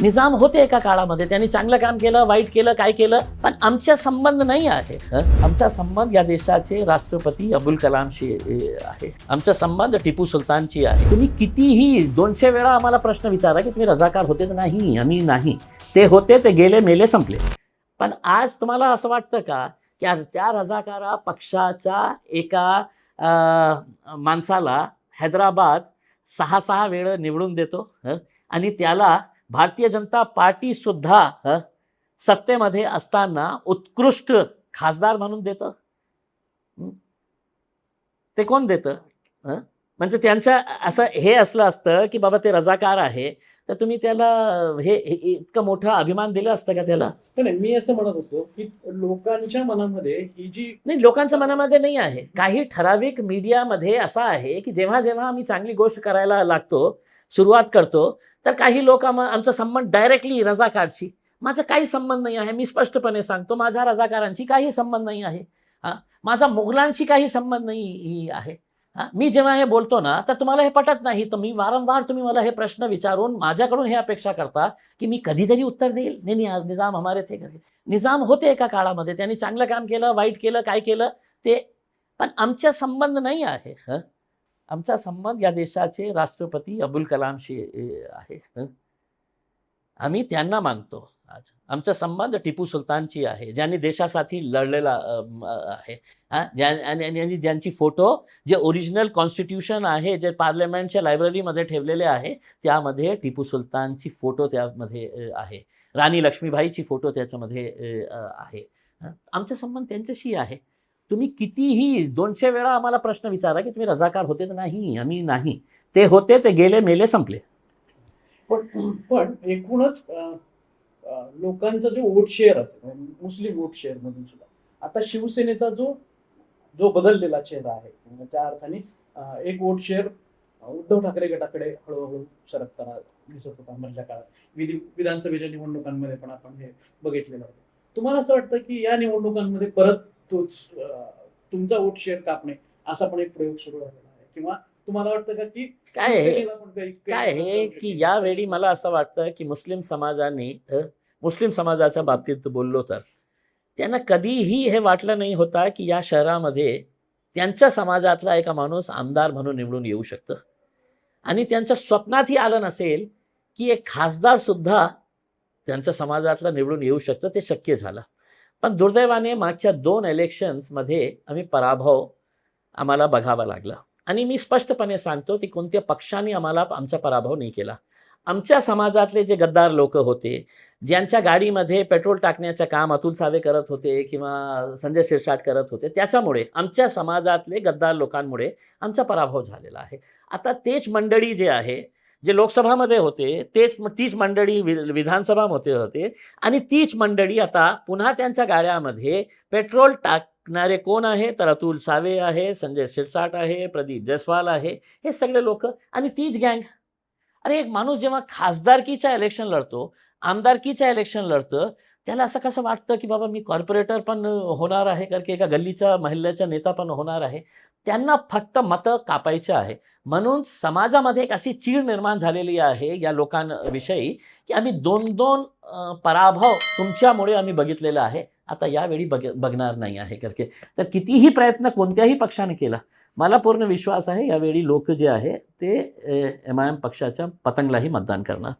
निजाम होते एका काळामध्ये. त्यांनी चांगलं काम केलं वाईट केलं काय केलं पण आमचा संबंध नाही आहे हं? आमचा संबंध या देशाचे राष्ट्रपती अबुल कलामशी आहे. आमचा संबंध टिपू सुलतानशी आहे. तुम्ही कितीही दोनशे वेळा आम्हाला प्रश्न विचारा की तुम्ही रजाकार होते तर नाही आम्ही नाही. ते होते ते गेले मेले संपले. पण आज तुम्हाला असं वाटतं का की त्या रजाकारा पक्षाच्या एका माणसाला हैदराबाद सहा सहा वेळ निवडून देतो हं? आणि त्याला भारतीय जनता पार्टी सुद्धा सत्तेमध्ये असताना उत्कृष्ट खासदार म्हणून देतं? ते कोण देतं? म्हणजे त्यांचं असं हे असलं असतं की बाबा ते रजाकार आहे तर तुम्ही त्याला हे इतकं मोठं अभिमान दिलं असतं का त्याला नाही, मी असं म्हणत होतो की लोकांच्या मनामध्ये ही जी नाही लोकांच्या मनामध्ये नाही आहे काही ठराविक मीडियामध्ये असा आहे की जेव्हा जेव्हा आम्ही चांगली गोष्ट करायला लागतो सुरुवात करतो तर काही लोक आम आमचा संबंध डायरेक्टली रजाकारशी माझा काही संबंध नाही आहे मी स्पष्टपणे सांगतो माझ्या रजाकारांशी काही संबंध नाही आहे. हा माझा मुघलांशी काही संबंध नाही आहे. हा मी जेव्हा हे बोलतो ना तर तुम्हाला हे पटत नाही तर मी वारंवार तुम्ही मला हे प्रश्न विचारून माझ्याकडून हे अपेक्षा करता की मी कधीतरी उत्तर देईल. नाही नाही निजाम हमारे थे करके निजाम होते एका काळामध्ये त्यांनी चांगलं काम केलं वाईट केलं काय केलं ते पण आमचा संबंध नाही आहे हं? आमचा संबंध या देशाचे राष्ट्रपती अब्दुल कलामशी आहे. आम्ही त्यांना मानतो आज. आमचा संबंध टिपू सुलतानची आहे ज्यांनी देशासाठी लढलेला आहे. आणि ज्यांची फोटो जे ओरिजिनल कॉन्स्टिट्यूशन आहे जे पार्लमेंटच्या लायब्ररीमध्ये ठेवलेले आहे त्यामध्ये टिपू सुलतानची फोटो त्यामध्ये आहे. राणी लक्ष्मीबाईची फोटो त्याच्यामध्ये आहे. आमचा संबंध त्यांच्याशी आहे. तुम्ही कितीही दोनशे वेळा आम्हाला प्रश्न विचारा की तुम्ही रजाकार होते तर नाही आम्ही नाही. ते होते ते गेले मेले संपले. पण पण एकूणच लोकांचा जो वोट शेअर असेल म्हणजे मुस्लिम वोट शेअर मधून सुद्धा आता शिवसेनेचा जो जो बदललेला चेहरा आहे म्हणजे त्या अर्थाने एक वोट शेअर उद्धव ठाकरे गटाकडे हळूहळू सरकताना दिसत होता मधल्या काळात. विधी विधानसभेच्या निवडणुकांमध्ये पण आपण हे बघितलेलं होतं. तुम्हाला असं वाटतं की या निवडणुकांमध्ये परत तोच तुमचा वोट शेअर कापणे असा पण एक प्रयोग सुरू झालेला आहे. किंवा तुम्हाला वाटतं का की काय काही काय जाऊ की? यावेळी मला असं वाटतं की मुस्लिम समाजाने मुस्लिम समाजाच्या बाबतीत बोललो तर त्यांना कधीही हे वाटलं नाही होता की या शहरामध्ये त्यांच्या समाजातला एका माणूस आमदार म्हणून निवडून येऊ शकतं. आणि त्यांच्या स्वप्नातही आलं नसेल की एक खासदार सुद्धा त्यांच्या समाजातला निवडून येऊ शकतं ते शक्य झालं. पण दुर्दैवाने मागच्या दोन इलेक्शन्समध्ये आम्ही पराभव आम्हाला बघावा लागला. आणि मी स्पष्टपणे सांगतो की कोणत्या पक्षाने आम्हाला आमचा पराभव नाही केला. आमच्या समाजातले जे गद्दार लोक होते ज्यांच्या गाडीमध्ये पेट्रोल टाकण्याचं काम अतुल सावे करत होते किंवा संजय शिरसाट करत होते त्याच्यामुळे आमच्या समाजातले गद्दार लोकांमुळे आमचा पराभव झालेला आहे. आता तेच मंडळी जे आहे जे लोकसभामध्ये होते तेच तीच मंडळी वि विधानसभामध्ये होते आणि तीच मंडळी आता पुन्हा त्यांच्या गाड्यामध्ये पेट्रोल टाकणारे कोण आहे? तर अतुल सावे आहे संजय शिरसाट आहे प्रदीप जयस्वाल आहे. हे सगळे लोक आणि तीच गँग. अरे एक माणूस जेव्हा खासदारकीच्या इलेक्शन लढतो आमदारकीच्या इलेक्शन लढतं त्याला असं कसं वाटतं की बाबा मी कॉर्पोरेटर पण होणार आहे कारण की एका गल्लीचा महिलेचा नेता पण होणार आहे. त्यांना फक्त मतं कापायचं आहे. म्हणून समाजामध्ये एक अशी चीड निर्माण झालेली आहे या लोकांविषयी की आम्ही दोन दोन पराभव तुमच्यामुळे आम्ही बघितलेला आहे. आता यावेळी बघ बघणार नाही आहे करके. तर कितीही प्रयत्न कोणत्याही पक्षाने केला मला पूर्ण विश्वास आहे यावेळी लोक जे आहे ते एम आय एम पक्षाच्या पतंगलाही मतदान करणार.